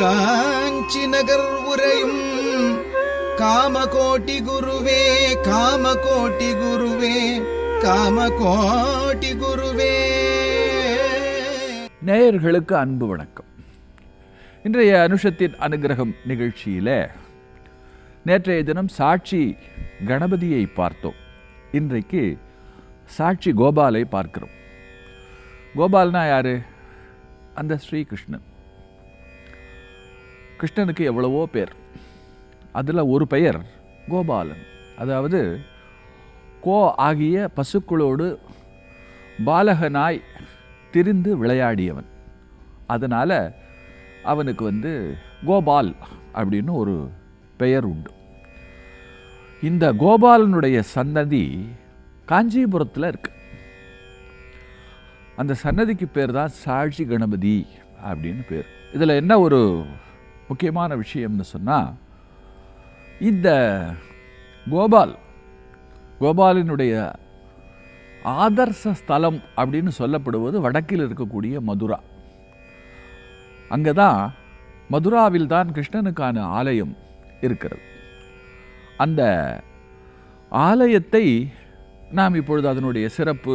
காஞ்சி நகர் உரையும் காமகோட்டி குருவே காமகோட்டி குருவே காமகோட்டி குருவே. நேயர்களுக்கு அன்பு வணக்கம். இன்றைய அனுஷத்தின் அனுகிரகம் நிகழ்ச்சியில நேற்றைய தினம் சாட்சி கணபதியை பார்த்தோம். இன்றைக்கு சாட்சி கோபாலை பார்க்கிறோம். கோபால்னா யாரு? அந்த ஸ்ரீகிருஷ்ணன் கிருஷ்ணனுக்கு எவ்வளவோ பேர். அதில் ஒரு பெயர் கோபாலன். அதாவது கோ ஆகிய பசுக்களோடு பாலகனாய் திரிந்து விளையாடியவன். அதனால் அவனுக்கு வந்து கோபால் அப்படின்னு ஒரு பெயர் உண்டு. இந்த கோபாலனுடைய சன்னதி காஞ்சிபுரத்தில் இருக்கு. அந்த சன்னதிக்கு பேர் தான் சாட்சி கணபதி அப்படின்னு பேர். இதில் என்ன ஒரு முக்கியமான விஷயம்னு சொன்னால் இந்த கோபால் கோபாலினுடைய ஆதர்ச ஸ்தலம் அப்படின்னு சொல்லப்படுவது வடக்கில் இருக்கக்கூடிய மதுரா. அங்கே தான் மதுராவில் தான் கிருஷ்ணனுக்கான ஆலயம் இருக்கிறது. அந்த ஆலயத்தை நாம் இப்பொழுது அதனுடைய சிறப்பு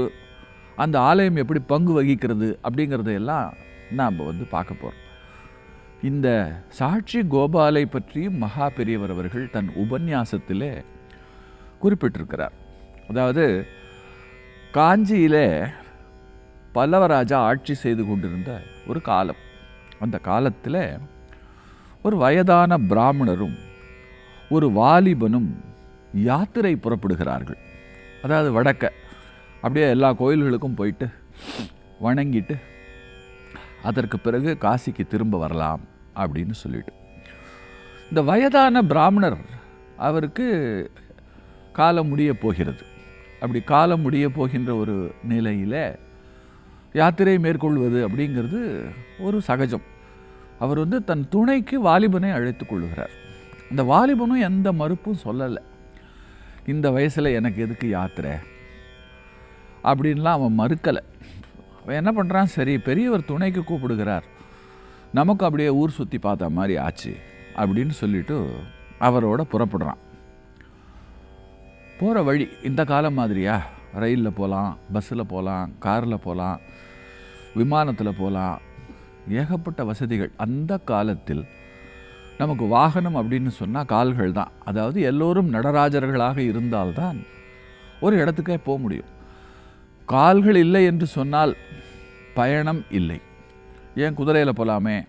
அந்த ஆலயம் எப்படி பங்கு வகிக்கிறது அப்படிங்கிறதையெல்லாம் நாம் வந்து பார்க்க போகிறோம் இந்த சாட்சி கோபாலை பற்றி மகா பெரியவர் அவர்கள் தன் உபன்யாசத்திலே குறிப்பிட்டிருக்கிறார். அதாவது காஞ்சியிலே பல்லவராஜா ஆட்சி செய்து கொண்டிருந்த ஒரு காலம். அந்த காலத்தில் ஒரு வயதான பிராமணரும் ஒரு வாலிபனும் யாத்திரை புறப்படுகிறார்கள். அதாவது வடக்க அப்படியே எல்லா கோயில்களுக்கும் போயிட்டு வணங்கிட்டு அதற்கு பிறகு காசிக்கு திரும்ப வரலாம். அப்படின்னு சொல்லிட்டு. இந்த வயதான பிராமணர் அவருக்கு காலம் முடிய போகிறது. அப்படி காலம் முடிய போகின்ற ஒரு நிலையில் யாத்திரை மேற்கொள்வது அப்படிங்கிறது ஒரு சகஜம். அவர் வந்து தன் துணைக்கு வாலிபனை அழைத்து கொள்கிறார் இந்த வாலிபனும் எந்த மறுப்பும் சொல்லலை. இந்த வயசில் எனக்கு எதுக்கு யாத்திரை? அப்படின்லாம் அவன் மறுக்கலை. அவன் என்ன பண்ணுறான் சரி பெரியவர் துணைக்கு கூப்பிடுகிறார். நமக்கு அப்படியே ஊர் சுற்றி பார்த்த மாதிரி ஆச்சு அப்படின்னு சொல்லிட்டு அவரோட புறப்படுறான். போகிற வழி இந்த காலம் மாதிரியா? ரயிலில் போகலாம் பஸ்ஸில் போகலாம் காரில் போகலாம் விமானத்தில் போகலாம் ஏகப்பட்ட வசதிகள். அந்த காலத்தில் நமக்கு வாகனம் அப்படின்னு சொன்னால் கால்கள் தான். அதாவது எல்லோரும் நடராஜர்களாக இருந்தால்தான் ஒரு இடத்துக்கே போக முடியும். கால்கள் இல்லை என்று சொன்னால் பயணம் இல்லை. ஏன் குதிரையில் போகலாமே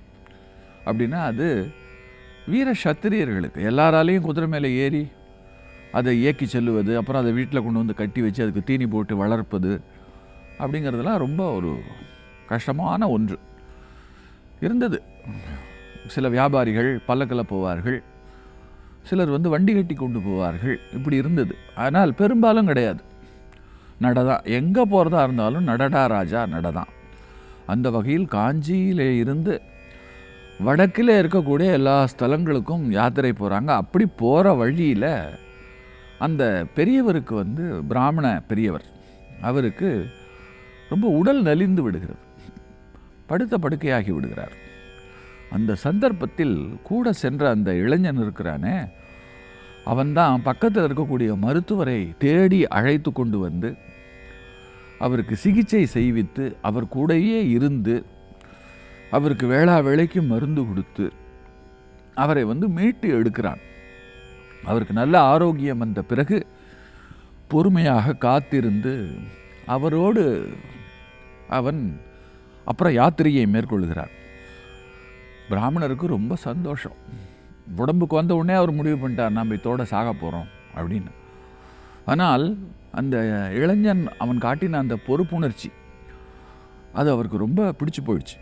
அப்படின்னா அது வீர சத்திரியர்களுக்கு. எல்லாராலையும் குதிரை மேலே ஏறி அதை இயக்கி செல்லுவது அப்புறம் அதை வீட்டில் கொண்டு வந்து கட்டி வச்சு அதுக்கு தீனி போட்டு வளர்ப்பது அப்படிங்கிறதெல்லாம் ரொம்ப ஒரு கஷ்டமான ஒன்று. இருந்தது. சில வியாபாரிகள் பல்லக்கில் போவார்கள். சிலர் வந்து வண்டி கட்டி கொண்டு போவார்கள். இப்படி இருந்தது. ஆனால் பெரும்பாலும் கிடையாது. நடதான். எங்கே போகிறதா இருந்தாலும் நடடா ராஜா நடதான். அந்த வகையில் காஞ்சியிலே இருந்து வடக்கில் இருக்கக்கூடிய எல்லா ஸ்தலங்களுக்கும் யாத்திரை போகிறாங்க அப்படி போகிற வழியில் அந்த பெரியவருக்கு வந்து பிராமண பெரியவர். அவருக்கு ரொம்ப உடல் நலிந்து விடுகிறது. படுத்த படுக்கையாகி விடுகிறார். அந்த சந்தர்ப்பத்தில் கூட சென்ற அந்த இளைஞன் இருக்கிறானே அவன்தான் பக்கத்தில் இருக்கக்கூடிய மருத்துவரை தேடி அழைத்து கொண்டு வந்து அவருக்கு சிகிச்சை செய்வித்து அவர் கூடயே இருந்து அவருக்கு வேளா வேலைக்கு மருந்து கொடுத்து அவரை வந்து மீட்டு எடுக்கிறான். அவருக்கு நல்ல ஆரோக்கியம் வந்த பிறகு பொறுமையாக காத்திருந்து அவரோடு அவன் அப்புறம் யாத்திரையை மேற்கொள்கிறார். பிராமணருக்கு ரொம்ப சந்தோஷம். உடம்புக்கு வந்த உடனே அவர் முடிவு பண்ணிட்டார் நாம் இதோட சாக போகிறோம் அப்படின்னு. ஆனால் அந்த இளைஞன் அவன் காட்டின அந்த பொறுப்புணர்ச்சி அது அவருக்கு ரொம்ப பிடிச்சு போயிடுச்சு.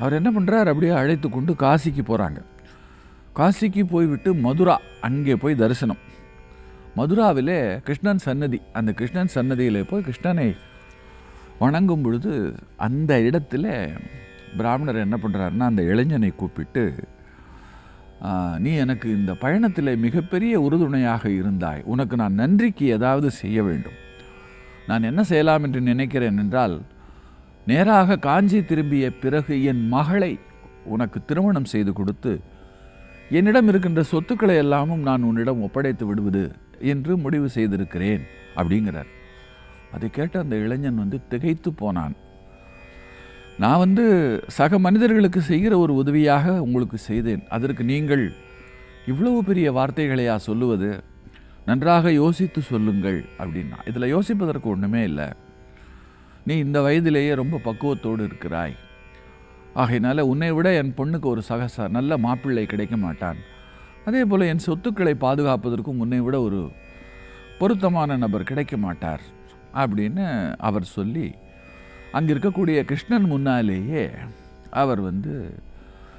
அவர் என்ன பண்ணுறார் அப்படியே அழைத்து கொண்டு காசிக்கு போகிறாங்க காசிக்கு போய்விட்டு மதுரா அங்கே போய் தரிசனம். மதுராவிலே கிருஷ்ணன் சன்னதி அந்த கிருஷ்ணன் சன்னதியில் போய் கிருஷ்ணனை வணங்கும் பொழுது அந்த இடத்துல பிராமணர் என்ன பண்ணுறாருன்னா அந்த இளைஞனை கூப்பிட்டு நீ எனக்கு இந்த பயணத்தில் மிகப்பெரிய உறுதுணையாக இருந்தாய். உனக்கு நான் நன்றிக்கு ஏதாவது செய்ய வேண்டும். நான் என்ன செய்யலாம் என்று நினைக்கிறேன் என்றால் நேராக காஞ்சி திரும்பிய பிறகு என் மகளை உனக்கு திருமணம் செய்து கொடுத்து என்னிடம் இருக்கின்ற சொத்துக்களை எல்லாமும் நான் உன்னிடம் ஒப்படைத்து விடுவது என்று முடிவு செய்திருக்கிறேன் அப்படிங்கிறார். அதை கேட்ட அந்த இளைஞன் வந்து திகைத்து போனான். நான் வந்து சக மனிதர்களுக்கு செய்கிற ஒரு உதவியாக உங்களுக்கு செய்தேன். அதற்கு நீங்கள் இவ்வளவு பெரிய வார்த்தைகளையா சொல்லுவது நன்றாக யோசித்து சொல்லுங்கள் அப்படின்னா இதில் யோசிப்பதற்கு ஒன்றுமே இல்லை. நீ இந்த வயதிலேயே ரொம்ப பக்குவத்தோடு இருக்கிறாய். ஆகையினால உன்னை விட என் பொண்ணுக்கு ஒரு சகச நல்ல மாப்பிள்ளை கிடைக்க மாட்டான். அதே போல் என் சொத்துக்களை பாதுகாப்பதற்கும் உன்னை விட ஒரு பொருத்தமான நபர் கிடைக்க மாட்டார் அப்படின்னு அவர் சொல்லி அங்கே இருக்கக்கூடிய கிருஷ்ணன் முன்னாலேயே அவர் வந்து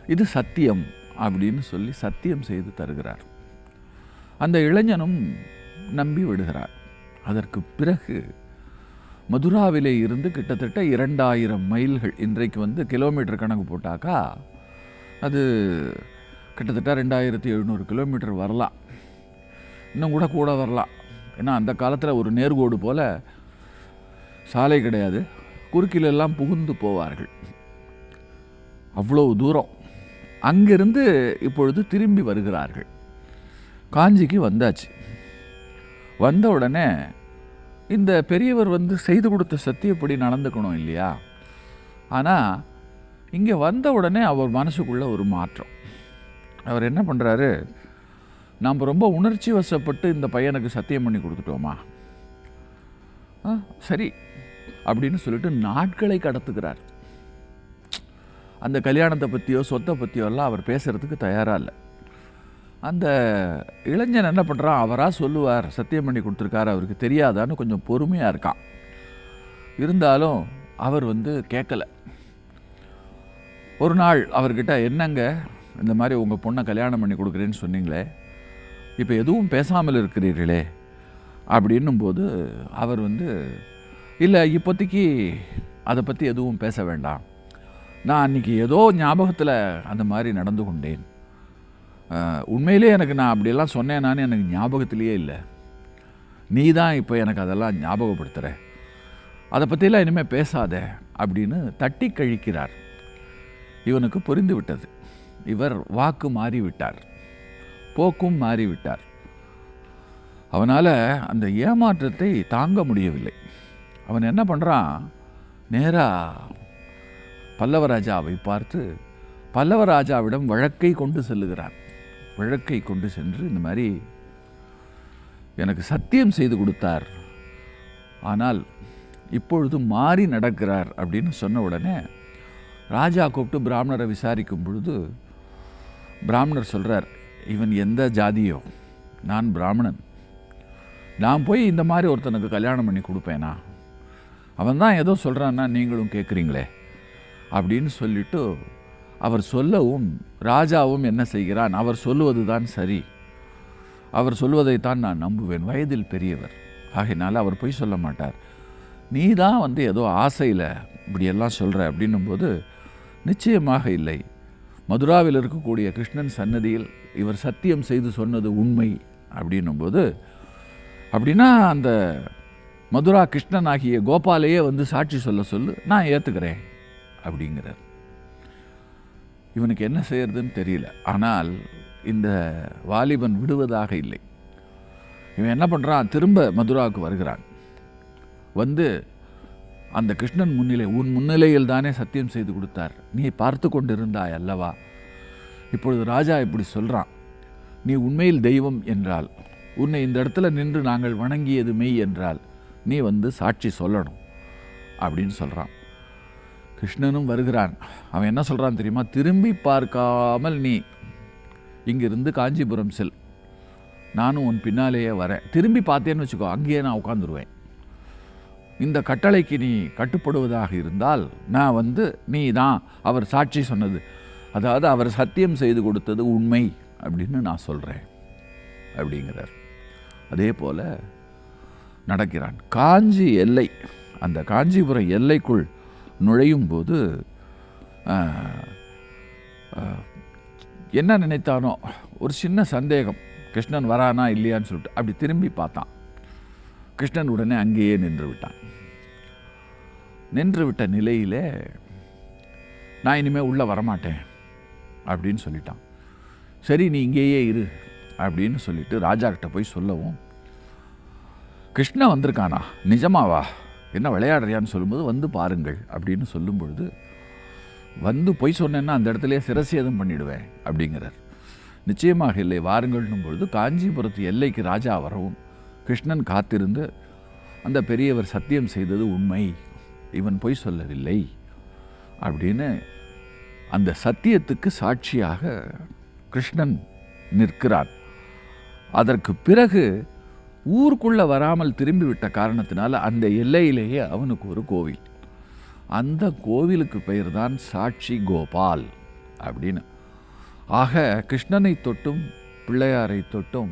இது சத்தியம் அப்படின்னு சொல்லி சத்தியம் செய்து தருகிறார். அந்த இளைஞனும் நம்பி விடுகிறார். அதற்கு பிறகு மதுராவிலே இருந்து கிட்டத்தட்ட இரண்டாயிரம் மைல்கள் இன்றைக்கு வந்து கிலோமீட்டர் கணக்கு போட்டாக்கா அது கிட்டத்தட்ட ரெண்டாயிரத்தி எழுநூறு கிலோமீட்டர் வரலாம். இன்னும் கூட கூட வரலாம். ஏன்னா அந்த காலத்தில் ஒரு நேர்கோடு போல் சாலை கிடையாது. குறுக்கிலெல்லாம் புகுந்து போவார்கள். அவ்வளவு தூரம். அங்கிருந்து இப்பொழுது திரும்பி வருகிறார்கள். காஞ்சிக்கு வந்தாச்சு. வந்த உடனே இந்த பெரியவர் வந்து செய்து கொடுத்த சத்தியப்படி நடந்துக்கணும் இல்லையா? ஆனால் இங்கே வந்த உடனே அவர் மனசுக்குள்ளே ஒரு மாற்றம். அவர் என்ன பண்ணுறாரு நாம் ரொம்ப உணர்ச்சி வசப்பட்டு இந்த பையனுக்கு சத்தியம் பண்ணி கொடுத்துட்டோமா? ஆ சரி. அப்படின்னு சொல்லிட்டு நாட்களை கடத்துக்கிறார் அந்த கல்யாணத்தை பற்றியோ சொத்தை பற்றியோ எல்லாம் அவர் பேசுகிறதுக்கு தயாராக இல்லை. அந்த இளைஞன் என்ன பண்ணுறான் அவராக சொல்லுவார் சத்தியம் பண்ணி கொடுத்துருக்காரு அவருக்கு தெரியாதான்னு கொஞ்சம் பொறுமையாக இருக்கான். இருந்தாலும் அவர் வந்து கேட்கல ஒரு நாள் அவர்கிட்ட என்னங்க? இந்த மாதிரி உங்கள் பொண்ணை கல்யாணம் பண்ணி கொடுக்குறேன்னு சொன்னீங்களே. இப்போ எதுவும் பேசாமல் இருக்கிறீர்களே? அப்படின்னும் போது அவர் வந்து இல்லை இப்போதைக்கு அதை பற்றி எதுவும் பேச வேண்டாம். நான் அன்றைக்கி ஏதோ ஞாபகத்தில் அந்த மாதிரி நடந்து கொண்டேன். உண்மையிலே எனக்கு நான் அப்படியெல்லாம் சொன்னேனான்னு எனக்கு ஞாபகத்திலேயே இல்லை. நீ தான் இப்போ எனக்கு அதெல்லாம் ஞாபகப்படுத்துகிற அதை பற்றிலாம் இனிமேல் பேசாத அப்படின்னு தட்டி கழிக்கிறார். இவனுக்கு புரிந்து விட்டது. இவர் வாக்கு மாறிவிட்டார் போக்கும் மாறிவிட்டார் அவனால் அந்த ஏமாற்றத்தை தாங்க முடியவில்லை. அவன் என்ன பண்ணுறான் நேராக பல்லவராஜாவை பார்த்து பல்லவராஜாவிடம் வழக்கை கொண்டு செல்லுகிறான். வழக்கை கொண்டு சென்று இந்த மாதிரி எனக்கு சத்தியம் செய்து கொடுத்தார். ஆனால் இப்பொழுது மாறி நடக்கிறார் அப்படின்னு சொன்ன உடனே ராஜா கூப்பிட்டு பிராமணரை விசாரிக்கும் பொழுது பிராமணர் சொல்கிறார் இவன் எந்த ஜாதியோ? நான் பிராமணன். நான் போய் இந்த மாதிரி ஒருத்தனுக்கு கல்யாணம் பண்ணி கொடுப்பேனா? அவன் தான் ஏதோ சொல்கிறான்னா நீங்களும் கேட்குறீங்களே அப்படின்னு சொல்லிட்டு அவர் சொல்லவும் ராஜாவும் என்ன செய்கிறான்? அவர் சொல்லுவது தான் சரி. அவர் சொல்வதைத்தான் நான் நம்புவேன். வயதில் பெரியவர். ஆகையினால அவர் போய் சொல்ல மாட்டார். நீ தான் வந்து ஏதோ ஆசையில் இப்படியெல்லாம் சொல்கிற அப்படின்னும்போது நிச்சயமாக இல்லை. மதுராவில் இருக்கக்கூடிய கிருஷ்ணன் சன்னதியில் இவர் சத்தியம் செய்து சொன்னது உண்மை அப்படின்னும்போது அப்படின்னா அந்த மதுரா கிருஷ்ணன் ஆகிய கோபாலையே வந்து சாட்சி சொல்ல சொல்லு நான் ஏற்றுக்கிறேன் அப்படிங்கிறார். இவனுக்கு என்ன செய்யறதுன்னு தெரியல. ஆனால் இந்த வாலிபன் விடுவதாக இல்லை. இவன் என்ன பண்ணுறான் திரும்ப மதுராவுக்கு வருகிறான். வந்து அந்த கிருஷ்ணன் முன்னிலை உன் முன்னிலையில் தானே சத்தியம் செய்து கொடுத்தார். நீ பார்த்து கொண்டிருந்தாய் அல்லவா? இப்பொழுது ராஜா இப்படி சொல்கிறான் நீ உண்மையில் தெய்வம் என்றால் உன்னை இந்த இடத்துல நின்று நாங்கள் வணங்கியது மெய் என்றால் நீ வந்து சாட்சி சொல்லணும் அப்படின்னு சொல்கிறான் கிருஷ்ணனும் வருகிறான். அவன் என்ன சொல்கிறான் தெரியுமா? திரும்பி பார்க்காமல் நீ இங்கிருந்து காஞ்சிபுரம் செல். நானும் உன் பின்னாலேயே வரேன். திரும்பி பார்த்தேன்னு வச்சுக்கோ அங்கேயே நான் உட்காந்துருவேன் இந்த கட்டளைக்கு நீ கட்டுப்படுவதாக இருந்தால் நான் வந்து நீ தான் அவர் சாட்சி சொன்னது. அதாவது அவர் சத்தியம் செய்து கொடுத்தது உண்மை அப்படின்னு நான் சொல்கிறேன் அப்படிங்கிறார். அதே போல் நடக்கிறான். காஞ்சி எல்லை அந்த காஞ்சிபுரம் எல்லைக்குள் நுழையும் போது என்ன நினைத்தானோ ஒரு சின்ன சந்தேகம். கிருஷ்ணன் வரானா இல்லையான்னு சொல்லிட்டு அப்படி திரும்பி பார்த்தான். கிருஷ்ணன் உடனே அங்கேயே நின்று விட்டான். நின்று விட்ட நிலையிலே நான் இனிமேல் உள்ளே வரமாட்டேன் அப்படின்னு சொல்லிட்டான். சரி நீ இங்கேயே இரு அப்படின்னு சொல்லிட்டு ராஜா கிட்ட போய் சொல்லவும் கிருஷ்ணன் வந்திருக்கானா? நிஜமாவா? என்ன விளையாடுறியான்னு சொல்லும்போது வந்து பாருங்கள் அப்படின்னு சொல்லும் பொழுது வந்து பொய் சொன்னேன்னா அந்த இடத்துலையே சிரசேதம் பண்ணிடுவேன் அப்படிங்கிறார். நிச்சயமாக இல்லை வாருங்கள்னும் பொழுது காஞ்சிபுரத்து எல்லைக்கு ராஜா வரவும் கிருஷ்ணன் காத்திருந்து அந்த பெரியவர் சத்தியம் செய்தது உண்மை இவன் பொய் சொல்லவில்லை அப்படின்னு அந்த சத்தியத்துக்கு சாட்சியாக கிருஷ்ணன் நிற்கிறான். அதற்கு பிறகு ஊருக்குள்ள வராமல் திரும்பிவிட்ட காரணத்தினால் அந்த எல்லையிலேயே அவனுக்கு ஒரு கோவில். அந்த கோவிலுக்கு பெயர் தான் சாட்சி கோபால் அப்படின்னு. ஆக கிருஷ்ணனை தொட்டும் பிள்ளையாரை தொட்டும்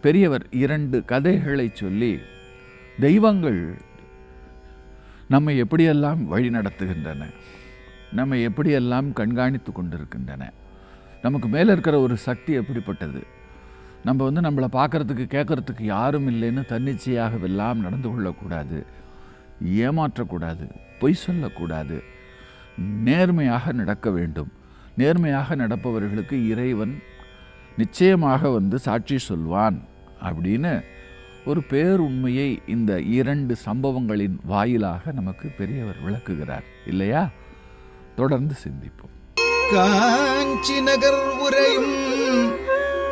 பெரியவர் இரண்டு கதைகளை சொல்லி தெய்வங்கள் நம்மை எப்படியெல்லாம் வழி நடத்துகின்றன நம்மை எப்படியெல்லாம் கண்காணித்து கொண்டிருக்கின்றன நமக்கு மேலே இருக்கிற ஒரு சக்தி எப்படிப்பட்டது நம்ம வந்து நம்மளை பார்க்கறதுக்கு கேட்கறதுக்கு யாரும் இல்லைன்னு தன்னிச்சையாக எல்லாம் நடந்து கொள்ளக்கூடாது. ஏமாற்றக்கூடாது. பொய் சொல்லக்கூடாது. நேர்மையாக நடக்க வேண்டும். நேர்மையாக நடப்பவர்களுக்கு இறைவன் நிச்சயமாக வந்து சாட்சி சொல்வான் அப்படின்னு ஒரு பேருண்மையை இந்த இரண்டு சம்பவங்களின் வாயிலாக நமக்கு பெரியவர் விளக்குகிறார். இல்லையா? தொடர்ந்து சிந்திப்போம். காஞ்சி நகர் உரையும்